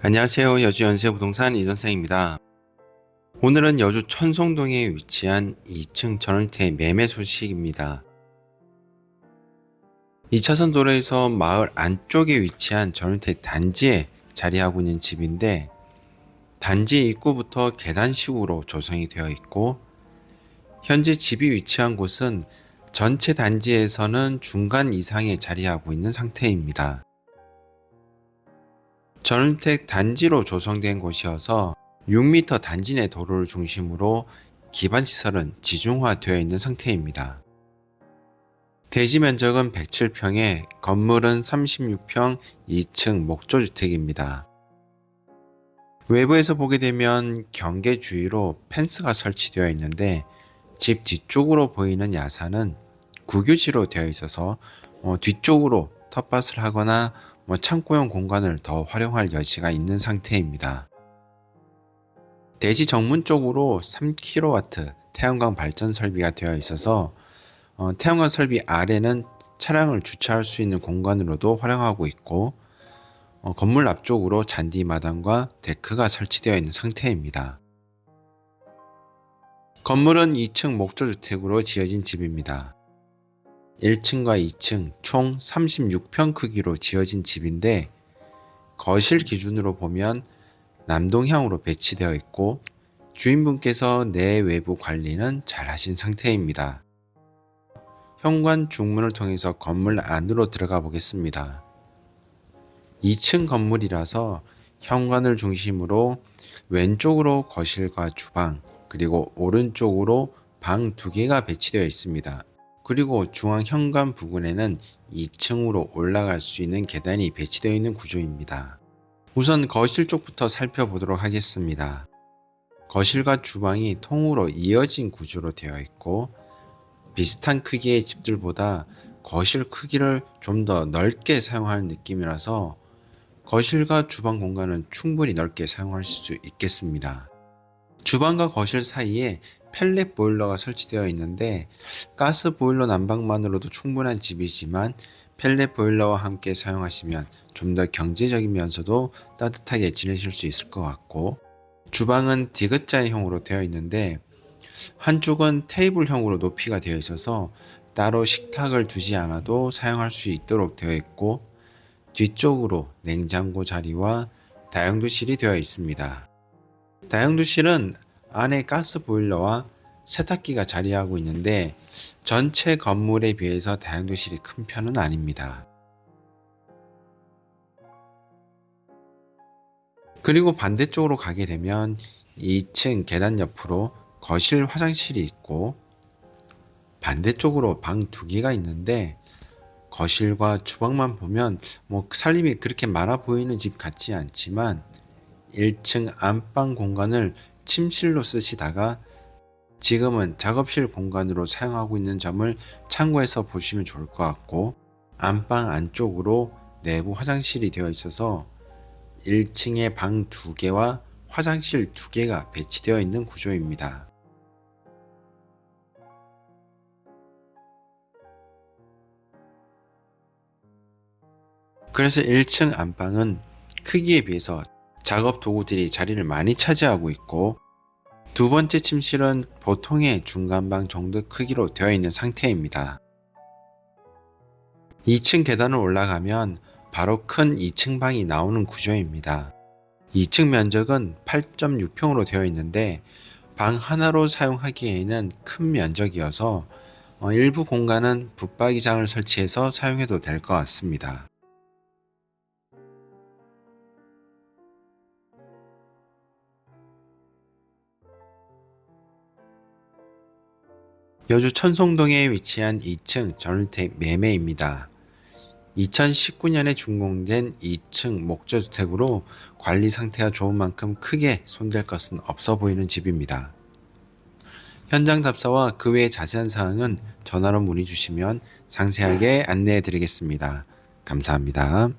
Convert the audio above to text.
안녕하세요. 여주 연세 부동산 이전생입니다. 오늘은 여주 천송동에 위치한 2층 전원주택 매매 소식입니다. 2차선 도로에서 마을 안쪽에 위치한 전원주택 단지에 자리하고 있는 집인데 단지 입구부터 계단식으로 조성이 되어 있고 현재 집이 위치한 곳은 전체 단지에서는 중간 이상에 자리하고 있는 상태입니다. 전원주택 단지로 조성된 곳이어서 6m 단지 내 도로를 중심으로 기반 시설은 지중화되어 있는 상태입니다. 대지 면적은 107평에 건물은 36평 2층 목조주택입니다. 외부에서 보게 되면 경계 주위로 펜스가 설치되어 있는데 집 뒤쪽으로 보이는 야산은 국유지로 되어 있어서 어, 뒤쪽으로 텃밭을 하거나 뭐 창고형 공간을 더 활용할 여지가 있는 상태입니다. 대지 정문 쪽으로 3kW 태양광 발전 설비가 되어 있어서 어, 태양광 설비 아래는 차량을 주차할 수 있는 공간으로도 활용하고 있고 어, 건물 앞쪽으로 잔디 마당과 데크가 설치되어 있는 상태입니다. 건물은 2층 목조주택으로 지어진 집입니다. 1층과 2층 총 36평 크기로 지어진 집인데 거실 기준으로 보면 남동향으로 배치되어 있고 주인분께서 내외부 관리는 잘 하신 상태입니다. 현관 중문을 통해서 건물 안으로 들어가 보겠습니다. 2층 건물이라서 현관을 중심으로 왼쪽으로 거실과 주방 그리고 오른쪽으로 방 두 개가 배치되어 있습니다. 그리고 중앙 현관 부근에는 2층으로 올라갈 수 있는 계단이 배치되어 있는 구조입니다. 우선 거실 쪽부터 살펴보도록 하겠습니다. 거실과 주방이 통으로 이어진 구조로 되어 있고 비슷한 크기의 집들보다 거실 크기를 좀 더 넓게 사용할 느낌이라서 거실과 주방 공간은 충분히 넓게 사용할 수 있겠습니다. 주방과 거실 사이에 펠렛 보일러가 설치되어 있는데 가스 보일러 난방만으로도 충분한 집이지만 펠렛 보일러와 함께 사용하시면 좀 더 경제적이면서도 따뜻하게 지내실 수 있을 것 같고 주방은 디귿자형으로 되어 있는데 한쪽은 테이블형으로 높이가 되어 있어서 따로 식탁을 두지 않아도 사용할 수 있도록 되어 있고 뒤쪽으로 냉장고 자리와 다용도실이 되어 있습니다. 다용도실은 안에 가스 보일러와 세탁기가 자리하고 있는데 전체 건물에 비해서 다용도실이 큰 편은 아닙니다. 그리고 반대쪽으로 가게 되면 2층 계단 옆으로 거실 화장실이 있고 반대쪽으로 방 두 개가 있는데 거실과 주방만 보면 뭐 살림이 그렇게 많아 보이는 집 같지 않지만 1층 안방 공간을 침실로 쓰시다가 지금은 작업실 공간으로 사용하고 있는 점을 참고해서 보시면 좋을 것 같고 안방 안쪽으로 내부 화장실이 되어 있어서 1층에 방두 개와 화장실 두 개가 배치되어 있는 구조입니다. 그래서 1층 안방은 크기에 비해서 작업 도구들이 자리를 많이 차지하고 있고 두 번째 침실은 보통의 중간방 정도 크기로 되어 있는 상태입니다. 2층 계단을 올라가면 바로 큰 2층 방이 나오는 구조입니다. 2층 면적은 8.6평으로 되어 있는데 방 하나로 사용하기에는 큰 면적이어서 어, 일부 공간은 붙박이장을 설치해서 사용해도 될 것 같습니다. 여주 천송동에 위치한 2층 전원주택 매매입니다. 2019년에 준공된 2층 목조주택으로 관리 상태가 좋은 만큼 크게 손댈 것은 없어 보이는 집입니다. 현장 답사와 그 외의 자세한 사항은 전화로 문의 주시면 상세하게 안내해 드리겠습니다. 감사합니다.